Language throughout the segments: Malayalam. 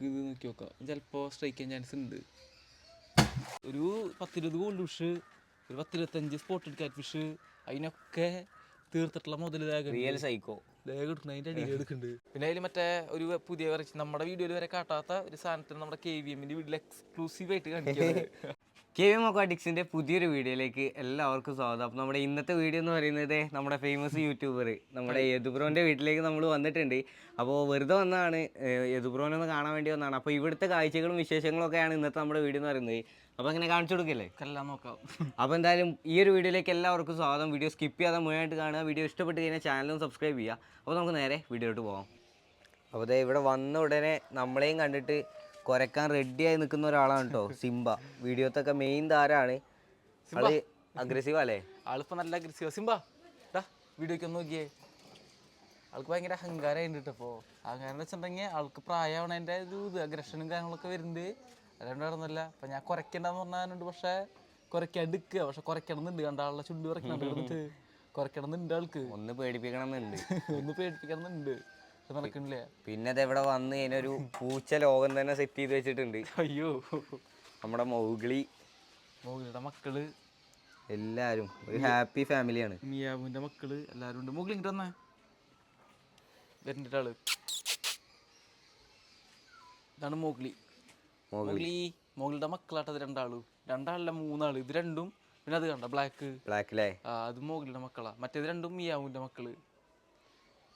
നമുക്ക് ഇത് നോക്കി നോക്കാം. ചിലപ്പോൾ സ്ട്രൈക്ക് ചെയ്യാൻ ചാൻസ് ഉണ്ട്. ഒരു പത്തിരുപത് ഗോൾഡ് ഫിഷ് ഒരു പത്തിരുപത്തഞ്ച് സ്പോട്ടഡ് കാറ്റ് ഫിഷ് അതിനൊക്കെ തീർത്തിട്ടുള്ള മുതൽ റിയൽ സൈക്കോ ലേഖ എടുക്കണം അതിന്റെ അടിയിൽ എടുക്കുന്നുണ്ട്. പിന്നെ അതിൽ മറ്റേ ഒരു പുതിയ വെറൈറ്റി നമ്മുടെ വീഡിയോയിൽ വരെ കാട്ടാത്ത ഒരു സാധനത്തിന് നമ്മുടെ കെ വി എമ്മിന്റെ വീട്ടിൽ എക്സ്ക്ലൂസീവ് ആയിട്ട് കാണിക്കുന്നത് കെ വി മൊക്കാട്ടിക്സിന്റെ പുതിയൊരു വീഡിയോയിലേക്ക് എല്ലാവർക്കും സ്വാഗതം. അപ്പോൾ നമ്മുടെ ഇന്നത്തെ വീഡിയോ എന്ന് പറയുന്നത് നമ്മുടെ ഫേമസ് യൂട്യൂബർ നമ്മുടെ യദുബ്രോന്റെ വീട്ടിലേക്ക് നമ്മൾ വന്നിട്ടുണ്ട്. അപ്പോൾ വെറുതെ വന്നതാണ് യദുബ്രോനെ ഒന്ന് കാണാൻ വേണ്ടി വന്നതാണ്. അപ്പോൾ ഇവിടുത്തെ കാഴ്ചകളും വിശേഷങ്ങളും ഒക്കെയാണ് ഇന്നത്തെ നമ്മുടെ വീഡിയോ എന്ന് പറയുന്നത്. അപ്പോൾ അങ്ങനെ കാണിച്ചു കൊടുക്കല്ലേ? എല്ലാം നോക്കാം. അപ്പോൾ എന്തായാലും ഈ ഒരു വീഡിയോയിലേക്ക് എല്ലാവർക്കും സ്വാഗതം. വീഡിയോ സ്കിപ്പ് ചെയ്യാതെ മുഴുവനായിട്ട് കാണുക. വീഡിയോ ഇഷ്ടപ്പെട്ട് കഴിഞ്ഞാൽ ചാനലും സബ്സ്ക്രൈബ് ചെയ്യുക. അപ്പോൾ നമുക്ക് നേരെ വീഡിയോയിലോട്ട് പോകാം അപ്പോൾ ഇവിടെ വന്ന ഉടനെ നമ്മളെയും കണ്ടിട്ട് കുരക്കാൻ റെഡിയായി നിൽക്കുന്ന ഒരാളാണ് കേട്ടോ സിംബ. വീഡിയോത്തൊക്കെ മെയിൻ താരാണ്. ആൾ അഗ്രസീവ് അല്ലേ ആളിപ്പോ നല്ല അഗ്രസീവ് സിംബ വീഡിയോക്ക് ഒന്ന് നോക്കിയേ. ആൾക്ക് ഭയങ്കര അഹങ്കാരമായിട്ട് കേട്ടപ്പോ അഹങ്കാരം എന്ന് വെച്ചിട്ടുണ്ടെങ്കിൽ ആൾക്ക് പ്രായമാവണതിന്റെ ഒരു ഇത് അഗ്രഷനും കാര്യങ്ങളൊക്കെ വരുന്നത് അതുകൊണ്ട് നടന്നില്ല അപ്പൊ ഞാൻ കുറയ്ക്കണ്ടെന്ന് പറഞ്ഞാലുണ്ട് പക്ഷെ കുറയ്ക്കാണ്ടിരിക്കുക പക്ഷെ കുറയ്ക്കണമെന്നുണ്ട് കണ്ട ആളുടെ ചുണ്ട് കുറയ്ക്കണം കുറയ്ക്കണമെന്നുണ്ട് ആൾക്ക്. ഒന്ന് പേടിപ്പിക്കണം എന്നുണ്ട് ഒന്ന് പേടിപ്പിക്കണമെന്നുണ്ട്. നടക്കണില്ലേ? പിന്നെ ഇത് ഇവിടെ വന്ന് ഇതിനൊരു പൂച്ച ലോകം തന്നെ സെറ്റ് ചെയ്ത് വെച്ചിട്ടുണ്ട്. അയ്യോ. നമ്മുടെ മൗഗ്ലി മൗഗ്ലിയുടെ മക്കൾ. എല്ലാരും ഒരു ഹാപ്പി ഫാമിലിയാണ് മിയാബുവിന്റെ മക്കൾ എല്ലാരും ഉണ്ട്. മൗഗ്ലി ഇങ്ങോട്ട് വന്നേ. വരണ്ടിട്ടാൾ ആൾ ഇതാണ് മോഗ്ലി മോഗ്ലി മോഗ്ലിയുടെ മക്കളാട്ടത് രണ്ടാളും. രണ്ടാളല്ല മൂന്നാൾ. ഇത് രണ്ടും പിന്നെ അത് കണ്ട ബ്ലാക്ക് ബ്ലാക്ക് ആ അത് മോഗ്ലിയുടെ മക്കളാ. മറ്റേത് രണ്ടും മിയാവുവിന്റെ മക്കൾ.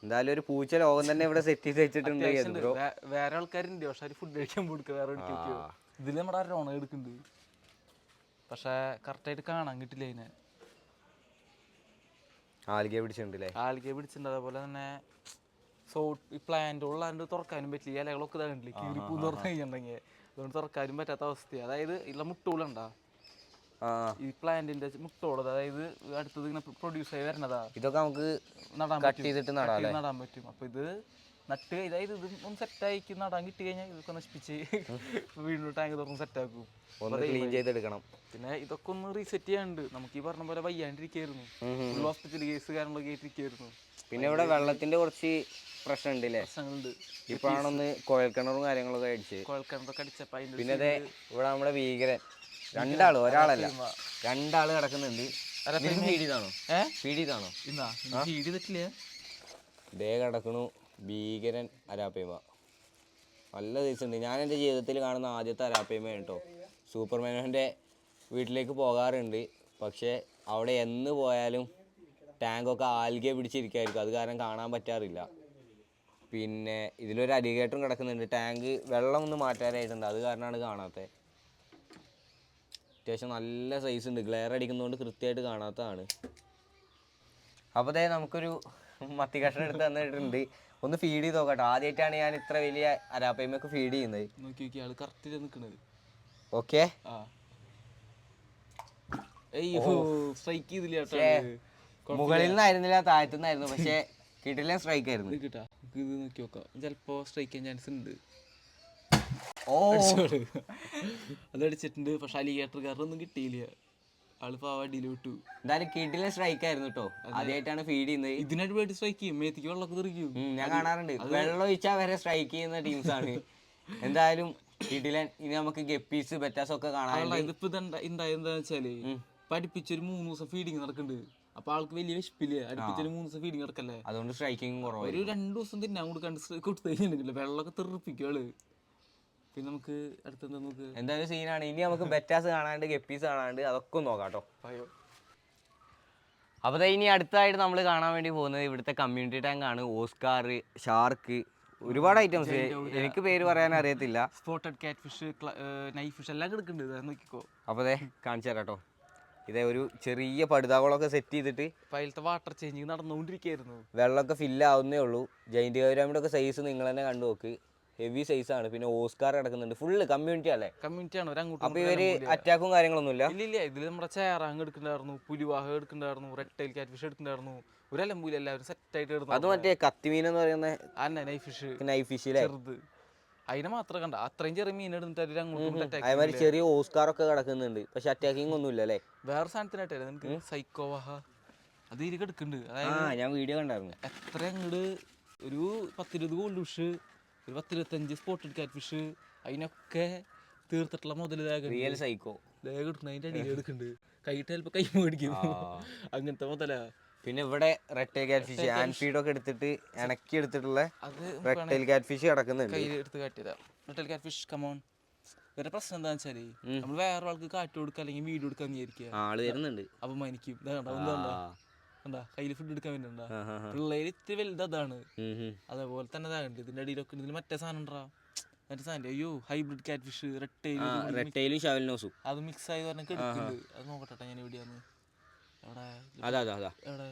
എന്തായാലും ഒരു പൂച്ച ലോകം തന്നെ ഇവിടെ സെറ്റ് ചെയ്ത് വെച്ചിട്ടുണ്ട് വേറെ ആൾക്കാരുണ്ട്. പക്ഷെ ഫുഡ് കഴിക്കാൻ കൊടുക്കുക വേറെ ഇതിൽ ഇതിൽ നമ്മുടെ ആ രോണ എടുക്കുന്നുണ്ട്. പക്ഷെ കറക്റ്റായിട്ട് കാണാൻ കിട്ടില്ല അതിനെ. ആൽഗെ പിടിച്ചിട്ടുണ്ട് ആൽഗെ പിടിച്ചിട്ടുണ്ട്. അതേപോലെ തന്നെ സോ ഈ പ്ലാന്റ് ഉള്ളാണ്ട് തുറക്കാനും പറ്റില്ല. ഈ ഇലകളൊക്കെ ഇതാകണ്ടില്ലേ കീറിപ്പൂ തുറന്നു കഴിഞ്ഞിട്ടുണ്ടെങ്കിൽ. അതുകൊണ്ട് തുറക്കാനും പറ്റാത്ത അവസ്ഥയാണ് അതായത് ഇല്ല മുട്ടോളുണ്ടാ ആ ഈ പ്ലാന്റിന്റെ മുട്ടോളത് അതായത് അടുത്തത് ഇങ്ങനെ പ്രൊഡ്യൂസ് ആയി വരണതാ ഇതൊക്കെ നമുക്ക് നടാൻ കട്ട് ചെയ്തിട്ട് നടാൻ പറ്റും. അപ്പൊ ഇത് നട്ട് അതായത് ഇത് ഒന്ന് സെറ്റ് സെറ്റാക്കി നടാൻ കിട്ടി കഴിഞ്ഞാൽ ഇതൊക്കെ നശിപ്പിച്ച് വീണ്ടും ടാങ്ക് തുറന്ന് സെറ്റ് ആക്കും. ക്ലീൻ ചെയ്തെടുക്കണം. പിന്നെ ഇതൊക്കെ ഒന്ന് റീസെറ്റ് ചെയ്യാണ്ട് നമുക്ക് ഈ പറഞ്ഞ പോലെ വയ്യാണ്ടിരിക്കായിരുന്നു. ഫുൾ ഹോസ്പിറ്റൽ കേസ് കാര്യങ്ങളൊക്കെ ആയിട്ടിരിക്കായിരുന്നു. പിന്നെ ഇവിടെ വെള്ളത്തിന്റെ കുറച്ച് പ്രശ്നമുണ്ട് അല്ലേ ആണൊന്ന് ഇപ്പോഴാണൊന്ന് കുഴൽക്കിണറും കാര്യങ്ങളൊക്കെ അടിച്ച് കുഴൽക്കിണറൊക്കെ അടിച്ചപ്പോൾ അതിന്റെ പിന്നെ അതെ ഇവിടെ നമ്മുടെ ഭീകരൻ. രണ്ടാൾ ഒരാളല്ല. രണ്ടാൾ കിടക്കുന്നുണ്ട്. ദേ കിടക്കണു ഭീകരൻ അരാപ്പേമ. നല്ല സൈസ് ഉണ്ട് ഞാൻ എന്റെ ജീവിതത്തിൽ കാണുന്ന ആദ്യത്തെ അരാപ്പേമയാണ് കേട്ടോ. സൂപ്പർമാനോന്റെ വീട്ടിലേക്ക് പോകാറുണ്ട്. പക്ഷേ അവിടെ എന്ന് പോയാലും ടാങ്കൊക്കെ ആൽഗെ പിടിച്ചിരിക്കായിരിക്കും അത് കാരണം കാണാൻ പറ്റാറില്ല. പിന്നെ ഇതിലൊരു അരികേറ്റം കിടക്കുന്നുണ്ട്. ടാങ്ക് വെള്ളം ഒന്ന് മാറ്റാനായിട്ടുണ്ട്. അത് കാരണമാണ് കാണാത്തത്. അത്യാവശ്യം നല്ല സൈസ് ഉണ്ട്. ഗ്ലെയർ അടിക്കുന്നതുകൊണ്ട് കൃത്യമായിട്ട് കാണാത്തതാണ്. അപ്പോൾ ദേ നമുക്കൊരു മത്തി കഷ്ണം എടുത്ത് തന്നിട്ടുണ്ട്. ഒന്ന് ഫീഡ് ചെയ്ത് നോക്കട്ടെ. ആദ്യമായിട്ടാണ് ഞാൻ ഇത്ര വലിയ അരാപ്പയ്മൊക്കെ ഫീഡ് ചെയ്യുന്നത്. നോക്കി നോക്കി ആൾ കറക്റ്റ് ഓക്കെ സ്ട്രൈക്ക് ചെയ്തില്ല മുകളിൽ നിന്നായിരുന്നില്ല താഴത്തു നിന്നായിരുന്നു പക്ഷേ കിട്ടില്ല സ്ട്രൈക്ക് ആയിരുന്നു. കിട്ടാ. ഇത് നോക്കി നോക്കാം. ചിലപ്പോ സ്ട്രൈക്ക് ചെയ്യാൻ ചാൻസ് ഉണ്ട്. ഓ. അത് അടിച്ചിട്ടുണ്ട് പക്ഷെ അലിഗേറ്റർ ഒന്നും കിട്ടിയില്ല. വിട്ടു. എന്തായാലും കിട്ടില്ല സ്ട്രൈക്ക് ആയിരുന്നു കേട്ടോ ആദ്യമായിട്ടാണ് ഫീഡ് ചെയ്യുന്നത്. ഇതിനായിട്ട് വേണ്ടി സ്ട്രൈക്ക് ചെയ്യും മേത്തിക്ക് വെള്ളമൊക്കെ തെറിക്കും. ഞാൻ കാണാറുണ്ട്. വെള്ളം ഒഴിച്ചാൽ വരെ സ്ട്രൈക്ക് ചെയ്യുന്ന ടീംസ് ആണ്. എന്തായാലും കിഡിലൻ ഇനി നമുക്ക് ഗപ്പീസ് ബെറ്റാസ് ഒക്കെ ഇതിപ്പോ ഇതെന്താ വെച്ചാൽ പഠിപ്പിച്ചൊരു മൂന്ന് ദിവസം ഫീഡിങ് നടക്കുന്നുണ്ട് അപ്പൊ ആൾക്ക് വലിയ വിശപ്പില്ല. അടുപ്പിച്ചൊരു മൂന്ന് ദിവസം ഫീഡിങ് നടക്കല്ലേ? അതുകൊണ്ട് സ്ട്രൈക്കിങ് കുറവ് ഒരു രണ്ടു ദിവസം തിന്നാൻ കൊടുക്കാണ്ട് ശ്ര- കൊടുത്തു വെള്ളമൊക്കെ തെറിപ്പിക്കും ആൾ. പിന്നെ നമുക്ക് അടുത്തെന്താ നമുക്ക് എന്തായാലും സീനാണ് ഇനി നമുക്ക് ബെറ്റാസ് കാണാണ്ട് ഗപ്പീസ് കാണാണ്ട് അതൊക്കെ ഒന്ന് നോക്കാം കേട്ടോ. അപ്പോൾ ഇനി അടുത്തായിട്ട് നമ്മൾ കാണാൻ വേണ്ടി പോകുന്നത് ഇവിടുത്തെ കമ്മ്യൂണിറ്റി ടാങ്ക് ആണ്. ഓസ്കാർ ഷാർക്ക് ഒരുപാട് ഐറ്റംസ് എനിക്ക് പേര് പറയാൻ അറിയത്തില്ല. സ്പോട്ടഡ് കാറ്റ് ഫിഷ് നൈഫ് ഫിഷ് എല്ലാം കിടക്കുന്നുണ്ട്. ദാ നോക്കിക്കോ. അപ്പോൾ ദേ കാണിച്ചു തരാം കേട്ടോ. ഇതേ ഒരു ചെറിയ പടുതാകളൊക്കെ സെറ്റ് ചെയ്തിട്ട് അതിലത്തെ വാട്ടർ ചേഞ്ചിങ് നടന്നുകൊണ്ടിരിക്കുകയായിരുന്നു. വെള്ളമൊക്കെ ഫില്ല് ആവുന്നേ ഉള്ളൂ. ജയിന്റ് ഗൗരാമിയുടെ ഒക്കെ സൈസ് നിങ്ങൾ തന്നെ കണ്ടു നോക്ക് ഹെവി സൈസ് ആണ്. പിന്നെ ഓസ്കാർ കിടക്കുന്നുണ്ട് ഫുള്ള് കമ്മ്യൂണിറ്റി അല്ലേ? കമ്മ്യൂണിറ്റി ആണ്. അപ്പോൾ ഇവർ അറ്റാക്കും കാര്യങ്ങളൊന്നുമില്ല? ഇല്ല ഇല്ല. ഇതിൽ നമ്മുടെ ചേറാങ് എടുക്കണ്ടായിരുന്നു. പുലിവാഹ എടുക്കണ്ടായിരുന്നു. റെഡ് ടൈൽ കാറ്റ് ഫിഷ് എടുക്കണ്ടായിരുന്നു. ഒരു എല്ലാവരും സെറ്റ് ആയിട്ട് അത് മറ്റേ കത്തിമീൻ എന്ന് പറയുന്ന നൈഫ് ഫിഷ് നൈഫ് ചെറുത്. അതിനെ മാത്രം കണ്ട. അത്രയും ചെറിയ മീൻ എടുത്തിട്ട് അങ്ങോട്ട് ചെറിയ ഓസ്കാർ ഒക്കെ കിടക്കുന്നുണ്ട്. പക്ഷെ അറ്റാക്കിംഗ് ഒന്നുമില്ല അല്ലേ? വേറെ സാധനത്തിനായിട്ടല്ലേ നിനക്ക്? സൈക്കോവാഹ അത് ആ അതായത് ഞാൻ വീഡിയോ കണ്ടായിരുന്നു. എത്ര അങ്ങോട്ട് ഒരു പത്തിരുപത് ഗോൾഡ് ഫിഷ് ഒരു പത്തിരുപത്തഞ്ച് സ്പോട്ടഡ് കാറ്റ് ഫിഷ് അതിനൊക്കെ തീർത്തിട്ടുള്ള മുതൽ റിയൽ സൈക്കോ ലേഖ എടുക്കണം അതിന്റെ അടിയിൽ എടുക്കുന്നുണ്ട്. കൈയിട്ട് ചിലപ്പോൾ കൈ മേടിക്കും. അങ്ങനത്തെ മുതലാ. പിന്നെ ഇവിടെ റെട്ടേൽ കാറ്റ് ഫിഷ് ആൻഫീഡ് ഒക്കെ എടുത്തിട്ട് ഇണക്കി എടുത്തിട്ടുള്ള റെട്ടേൽ കാറ്റ് ഫിഷ് കിടക്കുന്നുണ്ട്. കയ്യിൽ എടുത്ത് കാട്ടിയതാ. റെട്ടേൽ കാറ്റ് ഫിഷ് കമോൺ ഇവരുടെ പ്രശ്നം എന്താന്ന് വെച്ചാൽ നമ്മൾ വേറെ ആൾക്ക് കാറ്റ് കൊടുക്കുക അല്ലെങ്കിൽ വീട് എടുക്കാൻ വിചാരിക്കുക. ആൾ വരുന്നുണ്ട് അപമാനിക്കും. എന്താ കയ്യിൽ ഫുഡ് എടുക്കാൻ വേണ്ടിണ്ടാ പിള്ളേര് ഇത്തിരി വലുത് അതാണ് ഉം. ഉം. അതേപോലെ തന്നെ ഇതാകണ്ട് ഇതിന്റെ അടിയിലൊക്കെ ഇതിൽ മറ്റേ സാധനം ഉണ്ടാ മറ്റേ സാധനം അയ്യോ ഹൈബ്രിഡ് കാറ്റ് ഫിഷ് റെഡ് ആ റെട്ടയിലും ഷവലിനോസും അത് മിക്സ് ആയി പറഞ്ഞ എടുക്കുന്നുണ്ട് അത് നോക്കട്ടെ ഞാൻ എവിടെയാന്ന് എവിടെ? അതാ അതാ അതാ. എവിടെ?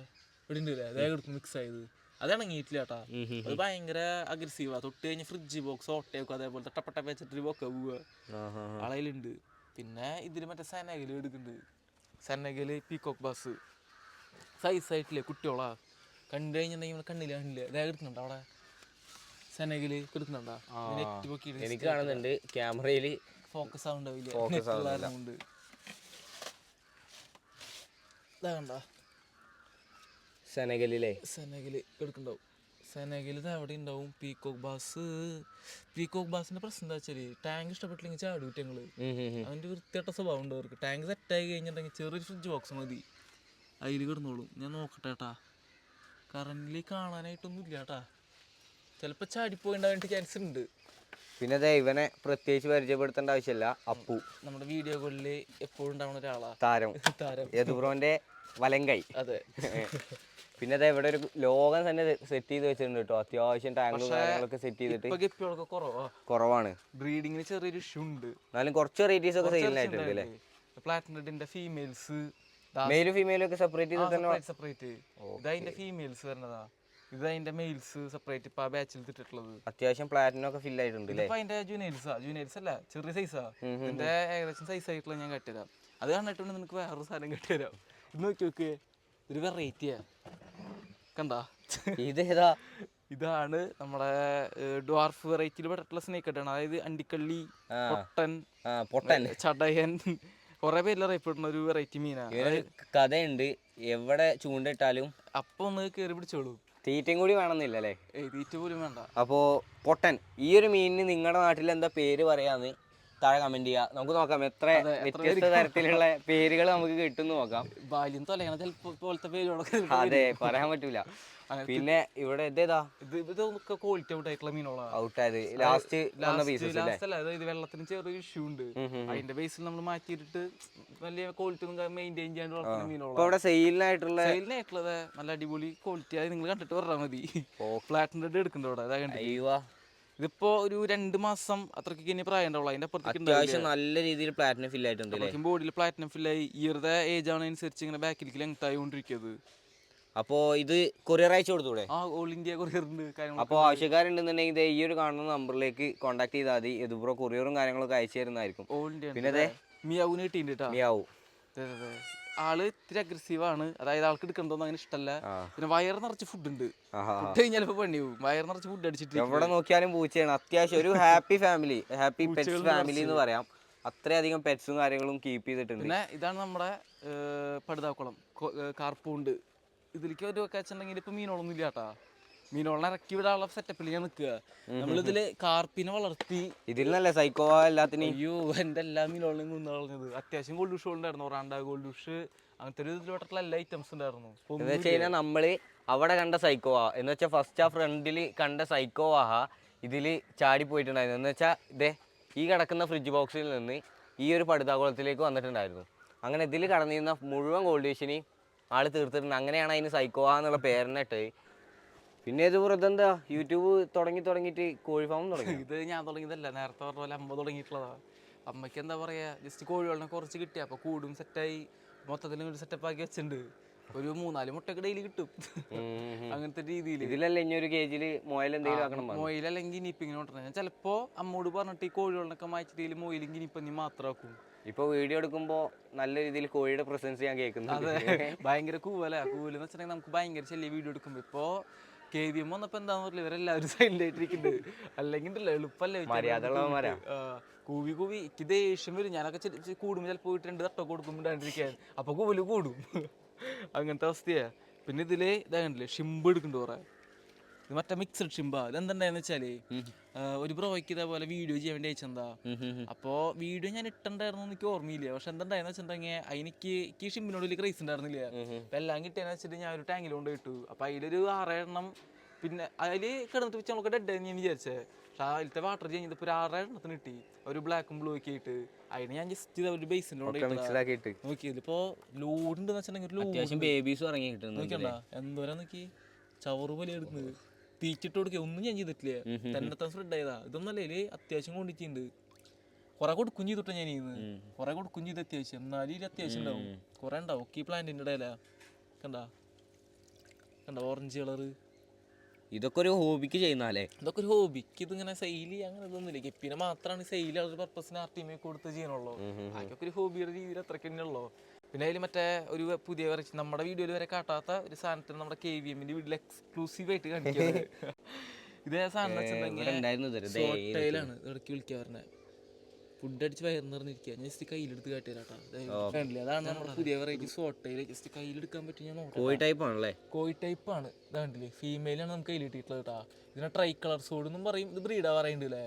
ഇവിടെ ഉണ്ട് വേഗം എടുക്കും മിക്സ് ആയത്. അത് ഇണങ്ങിയിട്ടില്ല കേട്ടാ. അത് ഭയങ്കര അഗ്രസീവാ തൊട്ട് കഴിഞ്ഞ ഫ്രിഡ്ജ് ബോക്സ് ഓട്ടയൊക്കെ അതേപോലെ തട്ടപ്പട്ട വെച്ചിട്ട് ബോക്ക പോവുക. അളയിലുണ്ട് പിന്നെ ഇതിൽ മറ്റേ സെനഗൽ എടുക്കുന്നുണ്ട് സെനഗൽ പീകോക്ക് ബസ് സൈസ് ആയിട്ടില്ലേ കുട്ടിയോളാ? കണ്ടു കഴിഞ്ഞിട്ടുണ്ടെങ്കിൽ കണ്ണില്ല കണ്ണില്ല ഇതാ എടുക്കുന്നുണ്ടോ അവിടെ. സെനകിൽ എടുക്കുന്നുണ്ടോ നെറ്റ് എനിക്ക് കാണുന്നുണ്ട്. ക്യാമറയിൽ ഫോക്കസ് ആവുണ്ടാവില്ല? ഫോക്കസ്. ഉള്ളതുകൊണ്ട് ഇതാ കണ്ടോ? സെനഗലിലെ സെനഗൽ എടുക്കണ്ടാവും സെനഗൽ ഇത് അവിടെ ഉണ്ടാവും പീകോക്ക് ബാസ് പീകോക്ക് ബാസിന്റെ പ്രശ്നം എന്താ വെച്ചാൽ ടാങ്ക് ഇഷ്ടപ്പെട്ടില്ലെങ്കിൽ ചാടി അതിന്റെ അവന്റെ വൃത്തിയായിട്ട സ്വഭാവം ഉണ്ട് അവർക്ക്. ടാങ്ക് ആയി കഴിഞ്ഞിട്ടുണ്ടെങ്കിൽ ചെറിയൊരു ഫ്രിഡ്ജ് ബോക്സ് മതി. അതിൽ കിടന്നോളും. ഞാൻ നോക്കട്ടെ ഏട്ടാ. കറന്റിൽ കാണാനായിട്ടൊന്നും ഇല്ല ഏട്ടാ. ചിലപ്പോൾ ചാടിപ്പോയിണ്ടാവേണ്ട ചാൻസ് ഉണ്ട് പിന്നെ ദേ ഇവനെ പ്രത്യേകിച്ച് പരിചയപ്പെടുത്തേണ്ട ആവശ്യമില്ല. അപ്പു. നമ്മുടെ വീഡിയോകളിൽ എപ്പോഴും ഉണ്ടാവുന്ന ഒരാളാ. താരം. താരം. യദുബ്രോന്റെ വലങ്കൈ. അതെ. പിന്നെ അതെ ഇവിടെ ഒരു ലോകം തന്നെ സെറ്റ് ചെയ്ത് വെച്ചിട്ടുണ്ട് കേട്ടോ. അത്യാവശ്യം ടാങ്കും കാര്യങ്ങളൊക്കെ സെറ്റ് ചെയ്തിട്ട്. കുറവാണ്. ബ്രീഡിങ്ങിന് ചെറിയൊരു ഇഷ്യൂ ഉണ്ട്. എന്നാലും കുറച്ച് വെറൈറ്റീസ് ഒക്കെ സെയിലിനായിട്ടുണ്ട് അല്ലേ പ്ലാറ്റിനഡിന്റെ ഫീമെയിൽസ് മെയിലും ഫീമെയിലും ഒക്കെ സെപ്പറേറ്റ് ചെയ്ത് തന്നെ സെപ്പറേറ്റ് ഇതതിന്റെ ഫീമെയിൽസ് വരുന്നതാ. ഇത് അതിന്റെ മെയിൽസ് സെപ്പറേറ്റ് ഇപ്പൊ ബാച്ചിൽ ഇട്ടിട്ടുള്ളത്. അത്യാവശ്യം പ്ലാറ്റിനും ഒക്കെ ഫിൽ ആയിട്ടുണ്ട് ഇപ്പൊ അതിന്റെ ജൂനിയേഴ്സാ ജൂനിയേഴ്സ് അല്ല ചെറിയ സൈസാ ഇതിന്റെ ഏകദേശം സൈസ് ആയിട്ടുള്ള ഞാൻ കെട്ടിയതാ. അത് കണ്ടിട്ടുണ്ട് നിനക്ക് വേറൊരു സാധനം കെട്ടിയരാം ഇത് നോക്കി നോക്ക്. ഒരു വെറൈറ്റിയാ കണ്ടാ? ഇതേതാ ഇതാണ് നമ്മുടെ ഡ്വാർഫ് വെറൈറ്റിയിൽ പെട്ടിട്ടുള്ള സ്നേക്ക് കെട്ടാണ് അതായത് അണ്ടിക്കള്ളി. പൊട്ടൻ പൊട്ടൻ. ചടയൻ കുറെ പേരിൽ അറിയപ്പെടുന്ന ഒരു വെറൈറ്റി മീനാണ് കഥയുണ്ട്. എവിടെ ചൂണ്ടിട്ടാലും അപ്പൊ ഒന്ന് കേറി പിടിച്ചോളൂ. തീറ്റയും കൂടി വേണമെന്നില്ല അല്ലേ തീറ്റ പോലും വേണ്ട. അപ്പോൾ പൊട്ടൻ ഈ ഒരു മീനിന് നിങ്ങളുടെ നാട്ടിൽ എന്താ പേര് പറയാന്ന് താഴെ കമന്റ് ചെയ്യുക നമുക്ക് നോക്കാം എത്ര വ്യത്യസ്ത തരത്തിലുള്ള പേരുകൾ നമുക്ക് കിട്ടും നോക്കാം. ബാല്യം തൊലയണ ചിലപ്പോ പോലത്തെ പേരുകളൊക്കെ അതെ പറയാൻ പറ്റൂല. പിന്നെ ഇവിടെ ഇതേതാ ഇത് ഇതൊക്കെ ക്വാളിറ്റി ഔട്ട് ആയിട്ടുള്ള മീനുകളാണ് ഔട്ടായത് ലാസ്റ്റ് വന്ന പീസസ് അല്ലേ? ലാസ്റ്റ് അല്ല അതായത് വെള്ളത്തിന് ചെറിയ ഇഷ്യൂ ഉണ്ട്. അതിന്റെ ബേസിൽ നമ്മൾ മാറ്റിയിട്ട് വലിയ ക്വാളിറ്റി ഒന്നും മെയിന്റെയിൻ ചെയ്യാണ്ട് വളർത്തുന്ന മീനുകളാണ് ഇവിടെ സെയിലിനായിട്ടുള്ള സെയിലിനായിട്ടുള്ളത് നല്ല അടിപൊളി ക്വാളിറ്റി ആയി നിങ്ങൾ കണ്ടിട്ട് പറഞ്ഞാൽ മതി. ഫ്ലാറ്റിന്റെ എടുക്കുന്നുണ്ട് അവിടെ അതാ കണ്ടി അയ്യോ. ഇതിപ്പോ ഒരു രണ്ട് മാസം അത്രയ്ക്ക് ഇനി പ്രായം ഉണ്ടാവുള്ളൂ. അതിന്റെ അപ്പുറത്തേക്ക് നല്ല രീതിയിൽ പ്ലാറ്റിനം ഫിൽ ആയിട്ടുണ്ട് ബോഡിയിൽ പ്ലാറ്റിനം ഫില്ലായി ഇയറുടെ ഏജ് ആണ് അനുസരിച്ച് ഇങ്ങനെ ബാക്കിലേക്ക് ലെങ്ത് ആയിക്കൊണ്ടിരിക്കുന്നത് അപ്പോ ഇത് കൊറിയർ അയച്ചു കൊടുത്തൂടെ? ആ ഓൾ ഇന്ത്യ കൊറിയർ ഉണ്ട് കാര്യങ്ങൾ അപ്പോൾ ആവശ്യക്കാരുണ്ടെന്നുണ്ടെങ്കിൽ ഇതേ ഈ ഒരു കാണുന്ന നമ്പറിലേക്ക് കോൺടാക്ട് ചെയ്താൽ മതി. ഇതുപുറം കൊറിയറും കാര്യങ്ങളൊക്കെ അയച്ചു തരുന്നതായിരിക്കും. ഓൾ ഇന്ത്യ പിന്നെ മിയാവുന് കിട്ടിയിട്ടുണ്ട് മിയാവു. ആൾ ഇത്തിരി അഗ്രസീവ് ആണ്. അതായത് ആൾക്ക് എടുക്കണ്ടോന്ന് അങ്ങനെ ഇഷ്ടല്ല. പിന്നെ വയർ നിറച്ച് ഫുഡ് ഉണ്ട്. കഴിഞ്ഞാലിപ്പോ ഫുഡ് കഴിഞ്ഞാൽ ഇപ്പൊ പണി പോകും വയറ് നിറച്ച് ഫുഡ് അടിച്ചിട്ട് എവിടെ നോക്കിയാലും പൂച്ചയാണ്. അത്യാവശ്യം ഒരു happy family happy pets family എന്ന് പറയാം. അത്രയധികം പെറ്റ്സും കാര്യങ്ങളും കീപ്പ് ചെയ്തിട്ടുണ്ട്. പിന്നെ ഇതാണ് നമ്മുടെ പടുതാക്കുളം കാർപ്പൂണ്ട് ഇതിലേക്ക് ഒരു വെക്കാച്ചുണ്ടെങ്കിൽ ഇപ്പൊ മീനോളൊന്നും ഇല്ല കേട്ടാ മീനോളിനെ ഇറക്കി വിടാനുള്ള സെറ്റപ്പിൽ ഞാൻ നിൽക്കുക. നമ്മളിതിൽ കാർപ്പിനെ വളർത്തി. ഇതിൽ നല്ല സൈക്കോ എല്ലാത്തിനും അയ്യോ എന്റെ എല്ലാ മീനുകളും നിന്ന് കളഞ്ഞത്. അത്യാവശ്യം ഗോൾഡ് ഫിഷ് ഉണ്ടായിരുന്നു. റാണ്ട ഗോൾഡ് ഫിഷ് അങ്ങനത്തെ ഒരു ഇതിലോട്ടുള്ള എല്ലാ ഐറ്റംസ് ഉണ്ടായിരുന്നു. എന്ന് വെച്ച് കഴിഞ്ഞാൽ നമ്മൾ അവിടെ കണ്ട സൈക്കോ എന്ന് വെച്ചാൽ ഫസ്റ്റ് ആ ഫ്രണ്ടിൽ കണ്ട സൈക്കോ ആഹ ഇതിൽ ചാടി പോയിട്ടുണ്ടായിരുന്നു. എന്ന് വെച്ചാൽ ഇതേ ഈ കിടക്കുന്ന ഫ്രിഡ്ജ് ബോക്സിൽ നിന്ന് ഈ ഒരു പടുതാകുളത്തിലേക്ക് വന്നിട്ടുണ്ടായിരുന്നു. അങ്ങനെ ഇതിൽ കടന്നിരുന്ന മുഴുവൻ ഗോൾഡ് ഫിഷിനെ ആൾ തീർത്തിട്ടുണ്ട്. അങ്ങനെയാണ് അതിന് സൈക്കോ എന്നുള്ള പേരിനിട്ട് പിന്നെ ഇത് വെറുതെന്താ യൂട്യൂബ് തുടങ്ങി തുടങ്ങിയിട്ട് കോഴി ഫാം തുടങ്ങി. ഇത് ഞാൻ തുടങ്ങിയതല്ല നേരത്തെ പറഞ്ഞ പോലെ അമ്മ തുടങ്ങിയിട്ടുള്ളതാണ് അമ്മയ്ക്ക് എന്താ പറയാ ജസ്റ്റ് കോഴികളെ കുറച്ച് കിട്ടി. അപ്പൊ കൂടും സെറ്റായി മൊത്തത്തിൽ ഒരു സെറ്റപ്പ് ആക്കി വെച്ചിട്ടുണ്ട്. ഒരു മൂന്നാൽ മുട്ടയൊക്കെ ഡെയിലി കിട്ടും. അങ്ങനത്തെ രീതിയിൽ ഇതിലല്ലേ ഇനി ഒരു കേജിൽ മുയൽ എന്തെങ്കിലും ആക്കണം. മൊയിലല്ലെങ്കിൽ ഇനിയിപ്പിങ്ങനെ കൊണ്ടുവരണം. ഞാൻ ചിലപ്പോ അമ്മോട് പറഞ്ഞിട്ട് ഈ കോഴികളൊക്കെ മാറ്റി മൊയിലും ഇനിയിപ്പം നീ മാത്രമാക്കും ഇപ്പൊ വീഡിയോ എടുക്കുമ്പോ നല്ല രീതിയിൽ കോഴിയുടെ പ്രസൻസ് ഞാൻ കേൾക്കുന്നത് അതെ ഭയങ്കര കൂവല കൂവൽ എന്ന് വെച്ചിട്ടുണ്ടെങ്കിൽ നമുക്ക് ഭയങ്കര ശല്യം വീഡിയോ എടുക്കുമ്പോ. ഇപ്പൊ കെ വി എം വന്നപ്പോ എന്താന്ന് പറഞ്ഞില്ല? ഇവരെല്ലാവരും സൈലന്റ് ആയിട്ടിരിക്കുന്നത് അല്ലെങ്കിൽ എളുപ്പല്ലേ മര്യാദ കൂവി കൂവി എനിക്ക് ദേഷ്യം വരും. ഞാനൊക്കെ കൂടുമ്പോ ചിലപ്പോ പോയിട്ട് രണ്ട് തട്ടോ കൊടുക്കുമ്പോണ്ടാണ്ടിരിക്കാൻ. അപ്പൊ കൂവൽ കൂടും. അങ്ങനത്തെ അവസ്ഥയാ. പിന്നെ ഇതിൽ ഇതാ കണ്ടില്ലേ ഷിമ്പ് എടുക്കുന്നുണ്ട് കുറെ. ഇത് മറ്റേ മിക്സഡ് ഷിംബ ഇതെന്തുണ്ടായെന്ന് വെച്ചാൽ ഒരു ബ്രോയ്ക്ക് ഇതേപോലെ വീഡിയോ ചെയ്യാൻ വേണ്ടി അയച്ചെന്താ? അപ്പോ വീഡിയോ ഞാൻ ഇട്ടുണ്ടായിരുന്നു എനിക്ക് ഓർമ്മയില്ല. പക്ഷെ എന്തുണ്ടായെന്ന് വെച്ചിട്ടുണ്ടെങ്കിൽ അതിനിക്ക് എനിക്ക് ഷിമ്പിനോട് വലിയ ക്രൈസ് ഉണ്ടായിരുന്നില്ല? അപ്പൊ എല്ലാം കിട്ടിയെന്ന് വെച്ചിട്ട് ഞാൻ ഒരു ടാങ്കിൽ കൊണ്ട് ഇട്ടു. അപ്പൊ അതിലൊരു ആറെണ്ണം പിന്നെ അതിൽ കിടന്നിട്ട് വെച്ച് നമുക്ക് ഡെഡ് ഞാൻ വിചാരിച്ചത് പക്ഷെ അതിലത്തെ വാട്ടർ ചേഞ്ച് ഇപ്പോൾ ഒരു ആറെണ്ണത്തിന് കിട്ടി. ഒരു ബ്ലാക്കും ബ്ലൂ ഒക്കെ ആയിട്ട്. അതിന് ഞാൻ ജസ്റ്റ് ഒരു ബേസിന്റെ നോക്കിയത് ഇപ്പൊ ലോഡ് ഉണ്ടെന്ന് വെച്ചിട്ടുണ്ടെങ്കിൽ ബേബീസും നോക്കണ്ട എന്തോരാ നോക്കി? ചവറ് പോലെ എടുക്കുന്നത് തീച്ചിട്ട് കൊടുക്കുക ഒന്നും ഞാൻ ചെയ്തിട്ടില്ല. തന്നെ തന്നെ സ്പ്രെഡ് ആയതാ ഇതൊന്നല്ലേ ഇതിൽ അത്യാവശ്യം കൊണ്ടിട്ടുണ്ട് കുറെ കൊടുക്കും ചെയ്തിട്ട് ഞാൻ ഇന്ന്. കുറെ കൊടുക്കും ചെയ്ത് അത്യാവശ്യം. എന്നാലും ഇതിൽ അത്യാവശ്യം ഉണ്ടാവും. കുറെ ഉണ്ടാവും. ഒക്കെ ഈ പ്ലാന്റിന്റെ ഇടയില. കണ്ട? കണ്ട ഓറഞ്ച് കളറ് ഇതൊക്കെ ഒരു ഹോബിക്ക് ചെയ്യുന്നാലേ? ഇതൊക്കെ ഒരു ഹോബിക്ക് ഇതിങ്ങനെ സെയിൽ അങ്ങനെ ഇതൊന്നുമില്ല. ഗപ്പിനെ മാത്രമാണ് സെയിൽ ഒരു പർപ്പസിന് ആർ ടീമിൽ കൊടുത്ത് ചെയ്യണുള്ളൂ അതൊക്കെ ഒരു ഹോബിയുടെ രീതിയിൽ അത്രയ്ക്ക് തന്നെയുള്ളൂ. പിന്നെ അതിൽ മറ്റേ ഒരു പുതിയ വെറൈറ്റി നമ്മുടെ വീഡിയോയിൽ വരെ കാട്ടാത്ത ഒരു സാധനത്തിന് നമ്മുടെ കെ വി എമ്മിന്റെ വീട്ടിൽ എക്സ്ക്ലൂസീവ് ആയിട്ട് കാണിക്കുന്നത്. ഇതേ സാധനം വെച്ചിട്ടുണ്ടെങ്കിൽ ഇടയ്ക്ക് വിളിക്കാൻ പറഞ്ഞത് ഫുഡ് അടിച്ച് ഞാൻ ജസ്റ്റ് കയ്യിലെടുത്ത് കാട്ടിയതാട്ടാ. അതാണ് നമ്മുടെ പുതിയ വെറൈറ്റി ജസ്റ്റ് കയ്യിലെടുക്കാൻ പറ്റും ഞാൻ കോഴി ടൈപ്പ് ആണല്ലേ? കോയി ടൈപ്പ് ആണ്. ഇതാണ്ടില്ലേ ഫീമെയിലാണ് നമുക്ക് കയ്യിലിട്ടിട്ടുള്ളത് കേട്ടാ ഇതിനെ ട്രൈ കളർ സോഡ് എന്നും പറയും. ഇത് ബ്രീഡ് ആവാറുണ്ട് അല്ലേ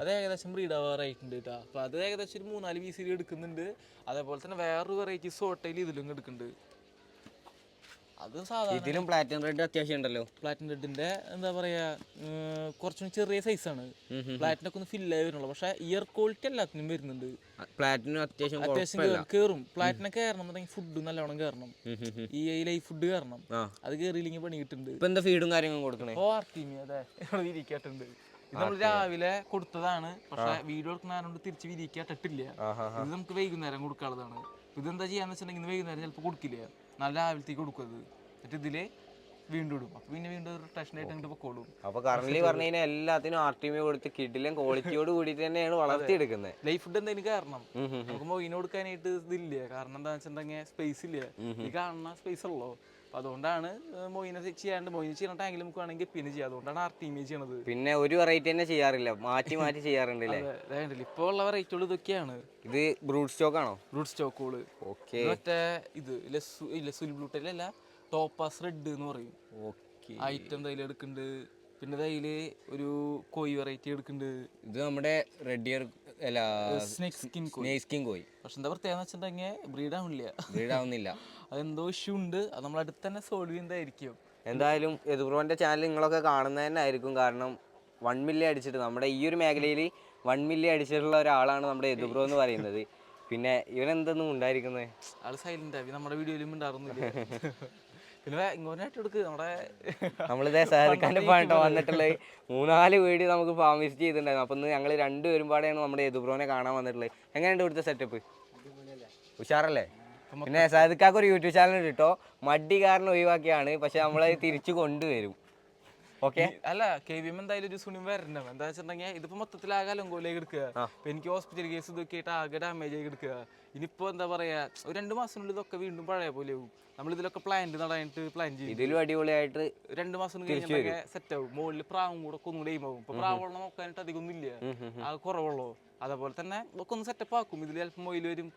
അത് ഏകദേശം ബ്രീഡ് ആവാറായിട്ടുണ്ട് കേട്ടാ അപ്പൊ അത് ഏകദേശം ഒരു മൂന്നാൽ പീസിൽ എടുക്കുന്നുണ്ട്. അതേപോലെ തന്നെ വേറൊരു വെറൈറ്റി സോട്ടയിൽ ഇതിലും എടുക്കുന്നുണ്ട്. അത് സാധാരണ. ഇതിലും പ്ലാറ്റിനം റെഡ് അത്യാവശ്യം ഉണ്ടല്ലോ. പ്ലാറ്റിൻ റെഡിന്റെ എന്താ പറയാ കുറച്ചും ചെറിയ സൈസാണ് പ്ലാറ്റിനൊക്കെ ഒന്ന് ഫില്ലായി വരുന്നുള്ളൂ. പക്ഷെ ഇയർ ക്വാളിറ്റി എല്ലാത്തിനും വരുന്നുണ്ട്. പ്ലാറ്റിനും അത്യാവശ്യം അത്യാവശ്യം കേറും- പ്ലാറ്റിനൊക്കെ പ്ലാറ്റിനെ കയറണം എന്നുണ്ടെങ്കിൽ ഫുഡ് നല്ലോണം കയറണം ഈ ലൈഫ് ഫുഡ് കയറണം അത് കയറിയില്ലെങ്കിൽ പണി കിട്ടുന്നുണ്ട്. ഇപ്പൊ എന്താ ഫീഡും കാര്യങ്ങളും കൊടുക്കണേ? ഓ ആർട്ടിമി അതെ. ഇവിടെ വിരിക്കാട്ടുണ്ട് ഇത് നമ്മൾ രാവിലെ കൊടുത്തതാണ്. പക്ഷെ വീഡിയോ എടുക്കുന്നതുകൊണ്ട് തിരിച്ച് വിരിക്കാട്ടിട്ടില്ല ഇത് നമുക്ക് വൈകുന്നേരം കൊടുക്കാനുള്ളതാണ്. ഇതെന്താ ചെയ്യാന്ന് വെച്ചിട്ടുണ്ടെങ്കിൽ ഇന്ന് വൈകുന്നേരം ചിലപ്പോൾ കൊടുക്കില്ല. നാളെ രാവിലത്തേക്ക് കൊടുക്കും അത് എന്നിട്ട് ഇതിൽ വീണ്ടും ഇടും. അപ്പൊ പിന്നെ വീണ്ടും റൊട്ടേഷൻ ആയിട്ട് അങ്ങോട്ട് പൊക്കോളും. അപ്പൊ കറന്റ് പറഞ്ഞു കഴിഞ്ഞാൽ എല്ലാത്തിനും ആർ ടി കൊടുത്ത് കിഡിലും ക്വാളിറ്റിയോട് കൂടിയിട്ട് തന്നെയാണ് വളർത്തിയെടുക്കുന്നത്. ലൈഫ് ഫുഡ് എന്തെങ്കിലും കാരണം? നമുക്ക് മൊയിന് കൊടുക്കാനായിട്ട് ഇതില്ല? കാരണം എന്താ വെച്ചിട്ടുണ്ടെങ്കിൽ സ്പേസ് ഇല്ല? ഈ കാണുന്ന സ്പേസ് ഉള്ളോ? അപ്പൊ അതുകൊണ്ടാണ് മൊയിനെ ചെയ്യാണ്ട് മൊയിന ചെയ്യുന്ന ടാങ്കിൽ നമുക്ക് വേണമെങ്കിൽ പിന്നെ ചെയ്യാം. അതുകൊണ്ടാണ് ആർ ടി ചെയ്യണത്. പിന്നെ ഒരു വെറൈറ്റി തന്നെ ചെയ്യാറില്ല. മാറ്റി മാറ്റി ചെയ്യാറുണ്ട് അല്ലേ ഇപ്പോൾ ഉള്ള വെറൈറ്റികൾ ഇതൊക്കെയാണ്. ഇത് ബ്രൂഡ് സ്റ്റോക്ക് ആണോ? ബ്രൂഡ് സ്റ്റോക്കുകൾ ഓക്കെ. മറ്റേ ഇത് ലെസ് ഇല്ല സുൽ ബ്ലൂട്ടല്ല ടോപ്പാസ് റെഡ് എന്ന് പറയും. ഓക്കെ. ഐറ്റം തൈൽ എടുക്കുന്നുണ്ട് പിന്നെ തൈൽ ഒരു കോയി വെറൈറ്റി എടുക്കുന്നുണ്ട് ഇത് നമ്മുടെ റെഡ് അല്ല സ്നേക് സ്കിൻ കോയി സ്കിൻ കോയി പക്ഷെ എന്താ പ്രത്യേകത വെച്ചിട്ടുണ്ടെങ്കിൽ ബ്രീഡ് ആവുന്നില്ല ബ്രീഡ് ആവുന്നില്ല. അതെന്തോ ഇഷ്യൂ ഉണ്ട്. അത് നമ്മൾ അടുത്ത് തന്നെ സോൾവ് ചെയ്യുന്നതായിരിക്കും. എന്തായാലും എതുപ്രോന്റെ ചാനൽ നിങ്ങളൊക്കെ കാണുന്നത് തന്നെ ആയിരിക്കും. കാരണം വൺ മില്യൺ അടിച്ചിട്ട് നമ്മുടെ ഈ ഒരു മേഖലയിൽ വൺ മില്യൺ അടിച്ചിട്ടുള്ള ഒരാളാണ് നമ്മുടെ യദുപ്രോ എന്ന് പറയുന്നത്. പിന്നെ ഇവനെന്തൊന്നും ഉണ്ടായിരിക്കുന്നത്? ആൾ സൈലന്റ് ആവി നമ്മുടെ വീഡിയോയിലും ഉണ്ടായിരുന്നില്ല. പിന്നെ ഇങ്ങോട്ട് എടുക്ക് നമ്മുടെ നമ്മളിതേ സാധിക്കാന്റെ പാട്ടോ വന്നിട്ടുള്ളത് മൂന്നാൽ വീഡിയോ നമുക്ക് ഫാം വിസിറ്റ് ചെയ്തിട്ടുണ്ടായിരുന്നു. അപ്പം ഞങ്ങൾ രണ്ടുപേരും പാടെയാണ് നമ്മുടെ യദുപ്രോനെ കാണാൻ വന്നിട്ടുള്ളത്. എങ്ങനെയുണ്ട് ഇവിടുത്തെ സെറ്റപ്പ് ഉഷാറല്ലേ? പിന്നെ സാദിക്കാക്ക് ഒരു യൂട്യൂബ് ചാനൽ കേട്ടോ മടി കാരണം ഒഴിവാക്കിയാണ്. പക്ഷെ നമ്മളത് തിരിച്ചു കൊണ്ടുവരും. ഓക്കെ. അല്ല കെ വി എം എന്തായാലും ഒരു സുനിമ വരണം എന്താ വെച്ചിട്ടുണ്ടെങ്കിൽ ഇതിപ്പോ മൊത്തത്തിൽ ആകെ അലങ്കോലേക്ക് എടുക്കുക എനിക്ക് ഹോസ്പിറ്റൽ കേസ് ഇതൊക്കെ ആയിട്ട് ആകെ ഡാമേജ് ആയി എടുക്കുക ഇനിയിപ്പോ എന്താ പറയാ ഒരു രണ്ട് മാസത്തിനുള്ളിൽ ഇതൊക്കെ വീണ്ടും പഴയ പോലെ ആവും. നമ്മൾ ഇതിലൊക്കെ പ്ലാന്റ് നടാനായിട്ട് പ്ലാൻ ചെയ്യും. ഇതിലും അടിപൊളിയായിട്ട് രണ്ട് മാസം കഴിഞ്ഞാൽ സെറ്റ് ആവും. മുകളിൽ പ്രാവും കൂടെ ഒക്കെ ഒന്നുകൂടെ ആവും. ഇപ്പൊ പ്രാവുള്ള നോക്കാനായിട്ട് അധികം ഒന്നും ഇല്ല. അത് കുറവുള്ളൂ. അതേപോലെ തന്നെ ഇതൊക്കെ ഒന്ന് സെറ്റപ്പ് ആക്കും. ഇതിൽ ചിലപ്പോൾ മൊയിൽ വരും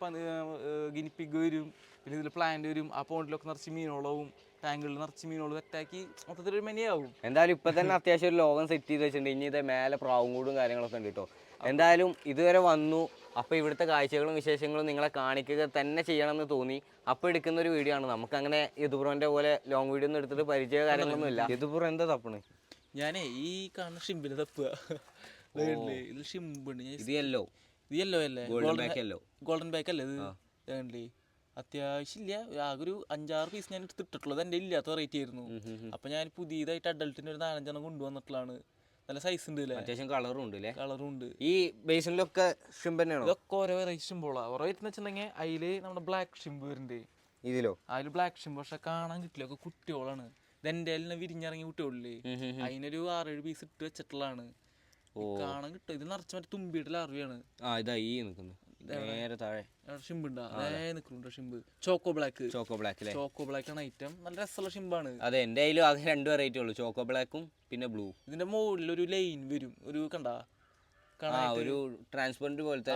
ഗിനിപ്പിഗ് വരും. പിന്നെ ഇതിൽ പ്ലാന്റ് വരും. ആ പോണ്ടിലൊക്കെ നിറച്ച് മീനുകളാവും. ടാങ്കുകളിൽ നിറച്ച് മീനുകൾ സെറ്റാക്കി മൊത്തത്തിൽ ഒരു മെനിയാവും. എന്തായാലും ഇപ്പൊ തന്നെ അത്യാവശ്യം ഒരു ലോകം സെറ്റ് ചെയ്ത് വെച്ചിട്ടുണ്ട്. ഇനി ഇത് മേലെ പ്രാവും കൂടും കാര്യങ്ങളൊക്കെ ഉണ്ട് കേട്ടോ എന്തായാലും ഇതുവരെ വന്നു. അപ്പൊ ഇവിടുത്തെ കാഴ്ചകളും വിശേഷങ്ങളും നിങ്ങളെ കാണിക്കുക തന്നെ ചെയ്യണമെന്ന് തോന്നി. അപ്പൊ എടുക്കുന്ന ഒരു വീഡിയോ ആണ്. നമുക്ക് അങ്ങനെ യദുപുറന്റെ പോലെ ലോങ് വീഡിയോ ഒന്നും എടുത്തിട്ട് പരിചയ കാര്യങ്ങളൊന്നും ഇല്ല യദുപുറം എന്താ തപ്പണ്? ഞാനേ ഈ കാണുന്ന ഷിമ്പിന് തപ്പുക ഇത് ഷിമ്പുണ്ട് ഇത് യെല്ലോ ഇത് യെല്ലോ അല്ലേ? Golden back yellow golden back അല്ലേ ഇത്? ഇതാണ്ടേ അത്യാവശ്യം ഇല്ല ആകെ ഒരു അഞ്ചാറ് പീസ് ഞാൻ എടുത്തിട്ടുള്ളത് എന്റെ ഇല്ലാത്ത വെറൈറ്റി ആയിരുന്നു. അപ്പൊ ഞാൻ പുതിയതായിട്ട് അഡൾട്ടിന് ഒരു നാലഞ്ചെണ്ണം കൊണ്ടുവന്നിട്ടുള്ളതാണ്. നല്ല സൈസ് ഉണ്ട് അല്ലേ അത്യാവശ്യം കളറും ഉണ്ട് അല്ലേ കളറും ഉണ്ട്. ഈ ബേസിനിലൊക്കെ ഷിംബ് തന്നെയാണോ? ഇതൊക്കെ ഓരോ വെറൈറ്റി ഷിംബോളാ ഓരോ വെച്ചിട്ടുണ്ടെങ്കിൽ വെച്ചിട്ടുണ്ടെങ്കിൽ അതിൽ നമ്മുടെ ബ്ലാക്ക് ഷിംബ് വരുന്നുണ്ട്. ഇതിലോ? അതിൽ ബ്ലാക്ക് ഷിംബ് പക്ഷെ കാണാൻ കിട്ടില്ല. ഒക്കെ കുട്ടികളാണ്. ഇതെന്റെ എല്ലാം വിരിഞ്ഞിറങ്ങി കുട്ടികളില്ലേ അതിനൊരു ആറേഴ് പീസ് ഇട്ട് വെച്ചിട്ടുള്ളതാണ്. കാണാൻ കിട്ടും. ഇത് നിറച്ച് മറ്റേ തുമ്പിയുടെ അറിവാണ് ആ ഇതാ ഈ നിൽക്കുന്നു നേരെ താഴെ. ഷിമ്പ് ഉണ്ടാ അതേ നിൽക്കുന്നുണ്ട് shrimp choco black choco black അല്ലേ ചോക്കോ ബ്ലാക്ക് ആണ് ഐറ്റം നല്ല രസമുള്ള ഷിമ്പാണ് അതെ എന്റെ കയ്യിലും അത് രണ്ട് വെറൈറ്റി ഉള്ളൂ. ചോക്കോ ബ്ലാക്കും പിന്നെ ബ്ലൂ ഇതിന്റെ മുകളിൽ ഒരു ലൈൻ വരും. ഒരു കണ്ട? ആ ഒരു ട്രാൻസ്പെറന്റ് പോലത്തെ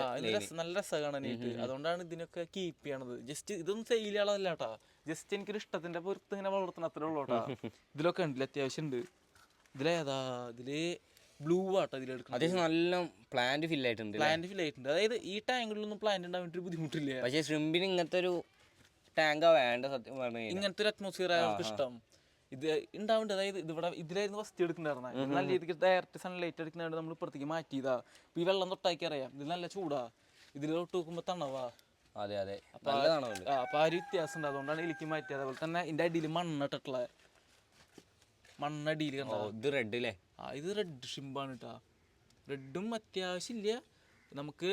നല്ല രസമാണ് കാണാനായിട്ട്. അതുകൊണ്ടാണ് ഇതിനൊക്കെ കീപ്പ് ചെയ്യണത്. ജസ്റ്റ് ഇതൊന്നും സെയിൽ ചെയ്യാളല്ല കേട്ടാ ജസ്റ്റ് എനിക്കൊരു ഇഷ്ടത്തിന്റെ പുറത്ത് ഇങ്ങനെ വളർത്തണം അത്രേ ഉള്ളൂ കേട്ടാ ഇതിലൊക്കെ ഉണ്ടല്ലേ അത്യാവശ്യം ഉണ്ട് ഇതിലേതാ? ഇതിൽ ബ്ലൂ ആട്ടോ ഇതിലെടുക്കുന്നത് അത്യാവശ്യം നല്ല പ്ലാന്റ് ഫില്ലായിട്ടുണ്ട് പ്ലാന്റ് ഫിൽ ആയിട്ടുണ്ട്. അതായത് ഈ ടാങ്കിലൊന്നും പ്ലാന്റ് ഉണ്ടാവാൻ വേണ്ടി ബുദ്ധിമുട്ടില്ല. പക്ഷേ ശ്രിമ്പിന് ഇങ്ങനത്തെ ഒരു ടാങ്കാ വേണ്ട സത്യം പറഞ്ഞു ഇങ്ങനത്തെ ഒരു അറ്റ്മോസ്ഫിയർ അവർക്ക് ഇഷ്ടം. ഇത് ഉണ്ടാവുന്നുണ്ട് അതായത് ഇവിടെ ഇതിലായിരുന്നു ഫസ്റ്റ് എടുക്കുന്നുണ്ടായിരുന്നത് നല്ല രീതിക്ക് ഡയറക്റ്റ് സൺലൈറ്റ് എടുക്കുന്നതുകൊണ്ട് നമ്മൾ ഇപ്പുറത്തേക്ക് മാറ്റിയതാ. ഈ വെള്ളം തൊട്ടാക്കി അറിയാം. ഇത് നല്ല ചൂടാ. ഇതിൽ തൊട്ട് നോക്കുമ്പോ തണവാ. അതെ അതെ. അപ്പൊ ആ ഒരു വ്യത്യാസം ഉണ്ട്. അതുകൊണ്ടാണ് ഇലിക്ക് മാറ്റിയത്. അതുപോലെ തന്നെ ഇതിന്റെ അടിയിൽ മണ്ണിട്ടുള്ള മണ്ണടിയിൽ കണ്ടോ? ഇത് റെഡ് അല്ലേ ആ ഇത് റെഡ് ഷിമ്പാണ് കേട്ടാ റെഡും അത്യാവശ്യമില്ല നമുക്ക്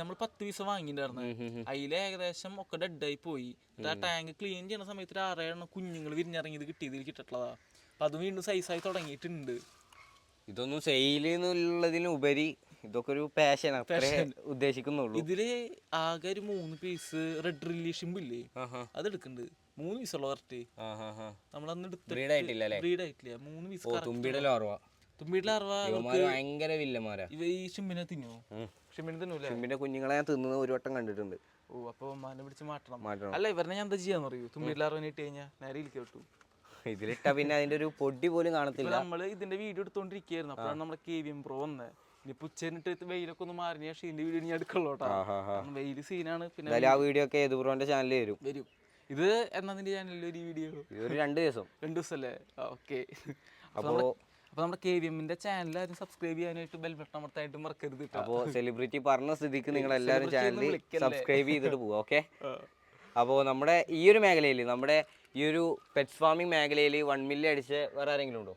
നമ്മൾ പത്ത് പീസ് വാങ്ങിയിട്ടുണ്ടായിരുന്നു. അതിൽ ഏകദേശം ഒക്കെ ഡെഡായി പോയി. ആ ടാങ്ക് ക്ലീൻ ചെയ്യുന്ന സമയത്ത് ആറേഴെണ്ണം കുഞ്ഞുങ്ങൾ വിരിഞ്ഞിറങ്ങിയത് കിട്ടിയതിൽ കിട്ടിട്ടുള്ളതാ അപ്പൊ അത് വീണ്ടും സൈസായി തുടങ്ങിയിട്ടുണ്ട്. ഇതൊന്നും സെയിൽ എന്നുള്ളതിന് ഉപരി ഇതൊക്കെ ഒരു പാഷൻ ഉദ്ദേശിക്കുന്നുള്ളൂ. ഇതിൽ ആകെ ഒരു മൂന്ന് പീസ് റെഡ് ഇല്ലേ? ആഹാ. അത് എടുക്കുന്നുണ്ട് മൂന്ന് പീസുള്ള കറക്റ്റ്. നമ്മളന്ന് എടുത്ത് ആയിട്ടില്ല ബ്രീഡ് ആയിട്ടില്ല. മൂന്ന് പീസ് തുമ്പിയുടെ ലോർവ തുമ്പിയുടെ ഭയങ്കര വില്ലന്മാരാ. ഇവ ഈ ഷിമ്പിനെ തിന്നോ? ഷിമ്പിനെ തിന്നൂലേ? തുമ്പിന്റെ കുഞ്ഞുങ്ങളെ ഞാൻ തിന്നുന്നത് ഒരു വട്ടം കണ്ടിട്ടുണ്ട്. ഓ അപ്പൊ മാനെ പിടിച്ച് മാറ്റണം. മാറ്റണം. അല്ല ഇവരെ ഞാൻ എന്താ ചെയ്യാന്ന് അറിയൂ? തുമ്പിയുടെ അറുപനെ ഇട്ട് കഴിഞ്ഞാൽ നേരെ ഇരിക്കും കേട്ടു ഇതിലിട്ടാ പിന്നെ അതിന്റെ ഒരു പൊടി പോലും കാണത്തില്ല. നമ്മൾ ഇതിന്റെ വീഡിയോ എടുത്തോണ്ടിരിക്കായിരുന്നു അപ്പോഴാണ് നമ്മുടെ കെ വി എം പ്രോ വന്നത് ഇനിയിപ്പോ ഉച്ചനിട്ട് വെയിലൊക്കെ ഒന്ന് മാറിയ ശേഷം ഇതിന്റെ വീഡിയോ ഞാൻ എടുക്കുള്ളൂ കേട്ടോ. വെയിൽ സീനാണ് പിന്നെ ആ വീഡിയോ ഒക്കെ ഏതുപ്രോന്റെ ചാനലിൽ വരും. വരും. ഇത് എന്നതിന്റെ ചാനലിൽ ഒരു വീഡിയോ ഒരു രണ്ട് ദിവസം. രണ്ടു ദിവസമല്ലേ ഓക്കെ അപ്പോ അപ്പൊ നമ്മുടെ കെ വി എമ്മിന്റെ ചാനൽ ആരും സബ്സ്ക്രൈബ് ചെയ്യാനായിട്ട് ബെൽ ബട്ടൺ അമർത്തായിട്ട് മറക്കരുത് അപ്പോൾ അപ്പോ സെലിബ്രിറ്റി പറഞ്ഞ സ്ഥിതിക്ക് നിങ്ങൾ എല്ലാവരും ചാനൽ സബ്സ്ക്രൈബ് ചെയ്തിട്ട് പോവാ ഓക്കെ അപ്പോ അപ്പോൾ നമ്മുടെ ഈ ഒരു മേഖലയിൽ നമ്മുടെ ഈ ഒരു പെറ്റ് ഫാമിംഗ് മേഖലയിൽ വൺ മില്ലി അടിച്ച് വേറെ ആരെങ്കിലും ഉണ്ടോ?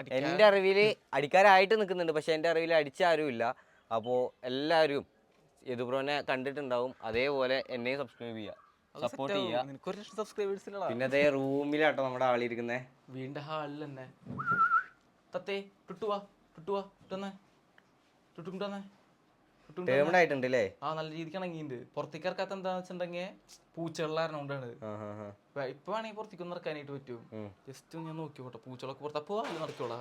എന്റെ എന്റെ അറിവിൽ അടിക്കാരായിട്ട് നിൽക്കുന്നുണ്ട് പക്ഷെ എന്റെ അറിവിൽ അടിച്ച ആരും ഇല്ല. അപ്പോൾ എല്ലാവരും യദുബ്രോനെ കണ്ടിട്ടുണ്ടാവും അതേപോലെ എന്നെയും സബ്സ്ക്രൈബ് ചെയ്യുക സപ്പോർട്ട് ചെയ്യുക ഒരു ലക്ഷം സബ്സ്ക്രൈബേഴ്സ് ഇല്ലടാ പിന്നെ അതേ റൂമിലാട്ടോ നമ്മുടെ ആളിരിക്കുന്നേ വീണ്ട ഹാളിൽ തന്നെ. തത്തേ ടുട്ടുവാ ടുട്ടുവാ ടുട്ടുണ്ടന്നെ ടുട്ടും ടേമഡ് ആയിട്ടുണ്ട് അല്ലേ ആ നല്ല രീതിക്ക് ഇണങ്ങിയിട്ടുണ്ട് പുറത്തേക്ക് ഇറക്കാത്ത എന്താന്ന് വെച്ചിട്ടുണ്ടെങ്കിൽ പൂച്ചകളിലാരണം കൊണ്ടാണ് ഇപ്പൊ- വേണമെങ്കിൽ പുറത്തേക്ക് ഒന്ന് ഇറക്കാനായിട്ട് പറ്റും. ജസ്റ്റ് ഞാൻ നോക്കിക്കോട്ടെ. പൂച്ചകളൊക്കെ പുറത്ത്. അപ്പൊ അല്ല നടക്കോളാ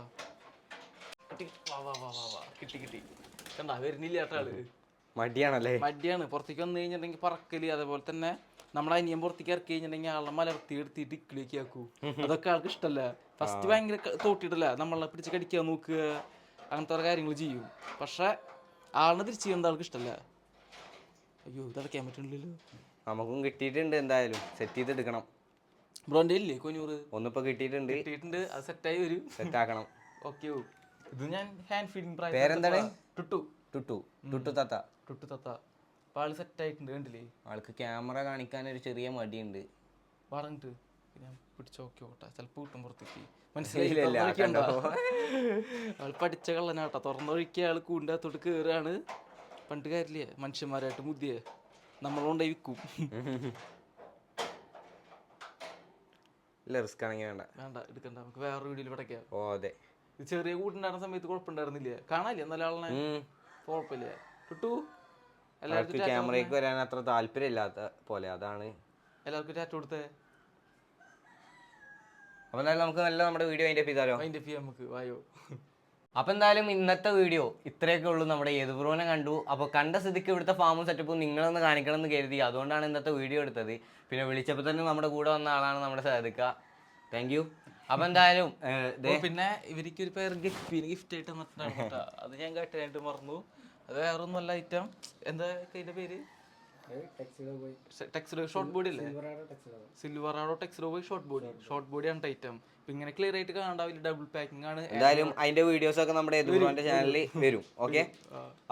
കിട്ടി വാ വാ വാ വാ വാ. കിട്ടി കണ്ടാ വരുന്നില്ല കേട്ടോ ആൾ. മടിയാണല്ലേ? മടിയാണ്. പുറത്തേക്ക് വന്നു കഴിഞ്ഞിട്ടുണ്ടെങ്കിൽ പറക്കൽ അതേപോലെ തന്നെ നമ്മുടെ അനിയൻ പുറത്തേക്ക് ഇറക്കി കഴിഞ്ഞിട്ടുണ്ടെങ്കിൽ ആളെ മലർത്തി എടുത്തിട്ട് ഇക്കിലേക്ക് ആക്കൂ അതൊക്കെ ആൾക്ക് ഇഷ്ടമല്ല ഫസ്റ്റ് ഭയങ്കര തോട്ടിട്ടില്ല തോട്ടിയിട്ടല്ല. നമ്മളെ പിടിച്ച് കടിക്കാൻ നോക്കുക അങ്ങനത്തെ ഓരോ കാര്യങ്ങൾ ചെയ്യും. പക്ഷെ ആളിനെ തിരിച്ചു ചെയ്യുന്നത് ആൾക്ക് ഇഷ്ടമല്ല അയ്യോ ഇതടക്കാൻ പറ്റുന്നില്ലല്ലോ നമുക്കും കിട്ടിയിട്ടുണ്ട് എന്തായാലും. സെറ്റ് ചെയ്തെടുക്കണം. ബ്രോന്റെ ഇല്ലേ കൊഞ്ഞൂറ്? ഒന്നിപ്പോ കിട്ടിയിട്ടുണ്ട്. കിട്ടിയിട്ടുണ്ട്. അത് സെറ്റായി വരും. സെറ്റ് ആക്കണം. ഓക്കെ ഇത് ഞാൻ ഹാൻഡ് ഫീഡിങ് പേരെന്താണ്? ടുട്ടു. ടുട്ടു. ടുട്ടു തത്ത. ടുട്ടു തത്ത. അപ്പൊ ആൾ സെറ്റായിട്ടുണ്ട് കണ്ടില്ലേ? ആൾക്ക് ക്യാമറ കാണിക്കാൻ ഒരു ചെറിയ മടിയുണ്ട്. പറഞ്ഞിട്ട് ഞാൻ പിടിച്ച് നോക്കി നോക്കട്ടെ ചിലപ്പോൾ കിട്ടും പുറത്തേക്ക് മനസ്സിലായില്ല? ആൾ പഠിച്ച കള്ളനാട്ടോ. തുറന്നൊഴിക്കുക ആൾ അകത്തോട്ട് കയറുകയാണ് പണ്ട് കാര്യമില്ലേ മനുഷ്യന്മാരായിട്ട് മുതിയെ. നമ്മളോണ്ടേ വിൽക്കും ഇല്ല റിസ്ക് ആണെങ്കിൽ വേണ്ട. വേണ്ട എടുക്കണ്ട. നമുക്ക് വേറെ വീഡിയോയിൽ പടയ്ക്കാം. ഓ അതെ. ചെറിയ കൂട്ടുണ്ടായിരുന്ന സമയത്ത് കുഴപ്പമുണ്ടായിരുന്നില്ലേ? കാണാല്ലേ നല്ല ആളെ. കുഴപ്പമില്ല? കിട്ടു എല്ലാവർക്കും ക്യാമറയ്ക്ക് വരാൻ അത്ര താല്പര്യമില്ലാത്ത പോലെ അതാണ്. എല്ലാവർക്കും ടാറ്റ കൊടുത്തേ. അപ്പൊ എന്തായാലും നമുക്ക് നല്ല നമ്മുടെ വീഡിയോ അതിന്റെ നമുക്ക്. വായോ. അപ്പൊ എന്തായാലും ഇന്നത്തെ വീഡിയോ ഇത്രയൊക്കെ ഉള്ളൂ നമ്മുടെ യദുപുറോനെ കണ്ടു? അപ്പോൾ കണ്ട സ്ഥിതിക്ക് ഇവിടുത്തെ ഫാമും സെറ്റപ്പും നിങ്ങളൊന്ന് കാണിക്കണം എന്ന് കരുതി. അതുകൊണ്ടാണ് ഇന്നത്തെ വീഡിയോ എടുത്തത്. പിന്നെ വിളിച്ചപ്പോൾ തന്നെ നമ്മുടെ കൂടെ വന്ന ആളാണ് നമ്മുടെ സാധിക്ക താങ്ക് യു അപ്പൊ എന്തായാലും പിന്നെ ഇവർക്ക് ഒരു പേര് ഗിഫ്റ്റ് ആയിട്ട് അത് ഞാൻ കേട്ടായിട്ട് മറന്നു. അത് വേറെ ഒന്നല്ല ഐറ്റം എന്താ ഇതിന്റെ പേര്? ടെക്സിഡോ ഷോർട്ട് ബോഡി അല്ലേ? സിൽവറാഡോ ടെക്സിഡോ പോയി ഷോർട്ട് ബോഡി ഷോർട്ട് ബോഡിയാണ് ഐറ്റം ഇപ്പൊ ഇങ്ങനെ ക്ലിയർ ആയിട്ട് കാണാവില്ല ഡബിൾ പാക്കിംഗ് ആണ്. എന്തായാലും അതിന്റെ വീഡിയോസ് ഒക്കെ നമ്മുടെ ചാനലിൽ വരും. ഓക്കെ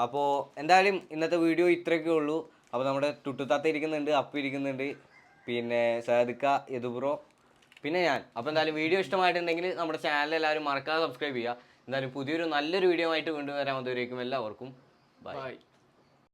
അപ്പോ എന്തായാലും ഇന്നത്തെ വീഡിയോ ഇത്രയൊക്കെ ഉള്ളൂ. അപ്പോൾ നമ്മുടെ തുട്ടുത്താത്ത ഇരിക്കുന്നുണ്ട് അപ്പ് ഇരിക്കുന്നുണ്ട്. പിന്നെ സാദിക്ക യദുബ്രോ പിന്നെ ഞാൻ. അപ്പോൾ എന്തായാലും വീഡിയോ ഇഷ്ടമായിട്ടുണ്ടെങ്കിൽ നമ്മുടെ ചാനൽ എല്ലാവരും മറക്കാതെ സബ്സ്ക്രൈബ് ചെയ്യുക. എന്തായാലും പുതിയൊരു നല്ലൊരു വീഡിയോ ആയിട്ട് വീണ്ടും വരാൻ അതുവരേക്കും എല്ലാവർക്കും. Bye. Bye.